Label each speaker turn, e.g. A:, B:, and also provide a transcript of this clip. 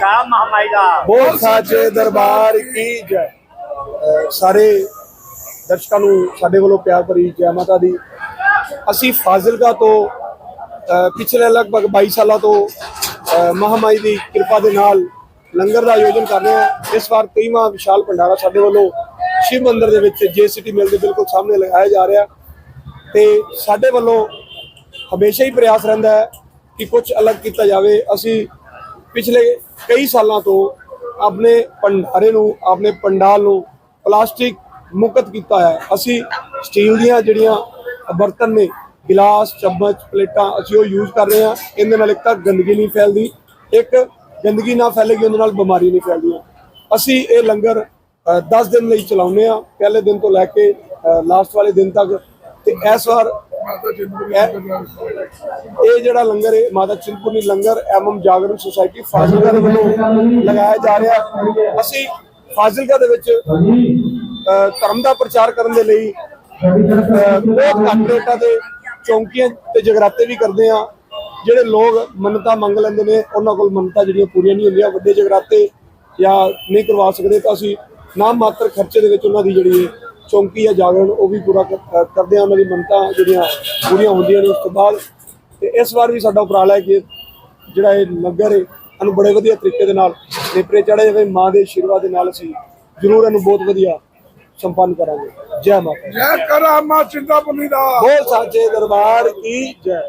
A: ਕਾ ਮਹਾਮਾਈ ਦਾ
B: ਬਹੁਤ ਸਾਚੇ ਦਰਬਾਰ ਕੀ ਜੈ। ਸਾਰੇ ਦਰਸ਼ਕਾਂ ਨੂੰ ਸਾਡੇ ਵੱਲੋਂ ਪਿਆਰ ਭਰੀ ਜੈ ਮਾਤਾ ਦੀ। ਅਸੀਂ ਫਾਜ਼ਿਲਕਾ ਤੋਂ ਪਿਛਲੇ ਲਗਭਗ 22 ਸਾਲਾਂ ਤੋਂ ਅਹ ਮਹਾਮਾਈ ਦੀ ਕਿਰਪਾ ਦੇ ਨਾਲ ਲੰਗਰ ਦਾ ਆਯੋਜਨ ਕਰ ਰਹੇ ਹਾਂ। ਇਸ ਵਾਰ 23ਵਾਂ ਵਿਸ਼ਾਲ ਭੰਡਾਰਾ ਸਾਡੇ ਵੱਲੋਂ ਸ਼ਿਵ ਮੰਦਿਰ ਦੇ ਵਿੱਚ ਜੇ ਜੇਸੀਟੀ ਮਿਲ ਦੇ ਬਿਲਕੁਲ ਸਾਹਮਣੇ ਲਗਾਇਆ ਜਾ ਰਿਹਾ। ਤੇ ਸਾਡੇ ਵੱਲੋਂ ਹਮੇਸ਼ਾ ਹੀ ਪ੍ਰਯਾਸ ਰਹਿੰਦਾ ਹੈ ਕਿ ਕੁਝ ਅਲੱਗ ਕੀਤਾ ਜਾਵੇ। ਅਸੀਂ ਪਿਛਲੇ ਕਈ ਸਾਲਾਂ ਤੋਂ ਆਪਣੇ ਭੰਡਾਰੇ ਨੂੰ, ਆਪਣੇ ਪੰਡਾਲ ਨੂੰ ਪਲਾਸਟਿਕ ਮੁਕਤ ਕੀਤਾ ਹੈ। ਅਸੀਂ ਸਟੀਲ ਦੀਆਂ ਜਿਹੜੀਆਂ ਬਰਤਨ ਨੇ, ਗਿਲਾਸ, ਚਮਚ, ਪਲੇਟਾਂ ਅਸੀਂ ਉਹ ਯੂਜ਼ ਕਰ ਰਹੇ ਹਾਂ। ਇਹਦੇ ਨਾਲ ਇੱਕ ਤਾਂ ਗੰਦਗੀ ਨਹੀਂ ਫੈਲਦੀ, ਇੱਕ ਗੰਦਗੀ ਨਾ ਫੈਲੇਗੀ, ਉਹਦੇ ਨਾਲ ਬਿਮਾਰੀ ਨਹੀਂ ਫੈਲਦੀਆਂ ਅਸੀਂ ਇਹ ਲੰਗਰ 10 ਦਿਨ ਲਈ ਚਲਾਉਂਦੇ ਆ ਪਹਿਲੇ ਦਿਨ ਤੋਂ ਲੈ ਕੇ ਲਾਸਟ ਵਾਲੇ ਦਿਨ ਤੱਕ। ਤੇ ਇਸ ਵਾਰ ਇਹ ਜਿਹੜਾ ਲੰਗਰ ਹੈ ਮਾਤਾ ਚਿੰਤਪੁਰਨੀ ਲੰਗਰ ਐਮਐਮ ਜਾਗਰਣ ਸੁਸਾਇਟੀ ਫਾਜ਼ਿਲਕਾ ਦੇ ਵੱਲੋਂ ਲਗਾਇਆ ਜਾ ਰਿਹਾ। ਅਸੀਂ ਫਾਜ਼ਿਲਕਾ ਦੇ ਵਿੱਚ ਧਰਮ ਦਾ ਪ੍ਰਚਾਰ ਕਰਨ ਦੇ ਲਈ ਬਹੁਤ ਘੱਟ ਰੇਟਾਂ ਤੇ ਚੌਂਕੀਆਂ ਤੇ ਜਗਰਾਤੇ ਵੀ ਕਰਦੇ ਆ ਜਿਹੜੇ ਲੋਕ ਮੰਨਤਾ ਮੰਗ ਲੈਂਦੇ ਨੇ ਉਹਨਾਂ ਕੋਲ ਮੰਨਤਾ ਜਿਹੜੀਆਂ ਪੂਰੀਆਂ ਨਹੀਂ ਹੁੰਦੀਆਂ। ਵੱਡੇ ਜਗਰਾਤੇ ਜਾਂ ਨਹੀਂ ਕਰਵਾ ਸਕਦੇ ਤਾਂ ਅਸੀਂ ਨਾਮ ਮਾਤਰ ਖਰਚੇ ਦੇ ਵਿੱਚ ਉਹਨਾਂ ਦੀ ਜਿਹੜੀ ਹੈ ਚੌਂਕੀ ਜਾਂ ਜਾਗਰਣ ਉਹ ਵੀ ਪੂਰਾ ਕਰਦੇ ਆ ਉਹਨਾਂ ਦੀ ਮੰਨਤਾ ਜਿਹੜੀਆਂ ਪੂਰੀਆਂ ਹੁੰਦੀਆਂ ਨੇ ਉਸ ਤੋਂ ਬਾਅਦ। ਤੇ ਇਸ ਵਾਰ ਵੀ ਸਾਡਾ ਉਪਰਾਲਾ ਹੈ ਕਿ ਜਿਹੜਾ ਇਹ ਲੰਗਰ ਹੈ ਇਹਨੂੰ ਬੜੇ ਵਧੀਆ ਤਰੀਕੇ ਦੇ ਨਾਲ ਨੇਪਰੇ ਚੜ੍ਹੇ ਜਾਵੇ ਮਾਂ ਦੇ ਆਸ਼ੀਰਵਾਦ ਦੇ ਨਾਲ ਅਸੀਂ ਜ਼ਰੂਰ ਇਹਨੂੰ ਬਹੁਤ ਵਧੀਆ ਸੰਪੰਨ ਕਰਾਂਗੇ। ਜੈ ਮਾਤਾ।
C: ਜੈ ਕਰਾ ਮਾ ਚਿੰਤਾਪੁਰਨੀ ਦਾ
B: ਬੋਲ ਸਾਚੇ ਦਰਬਾਰ ਕੀ ਜੈ।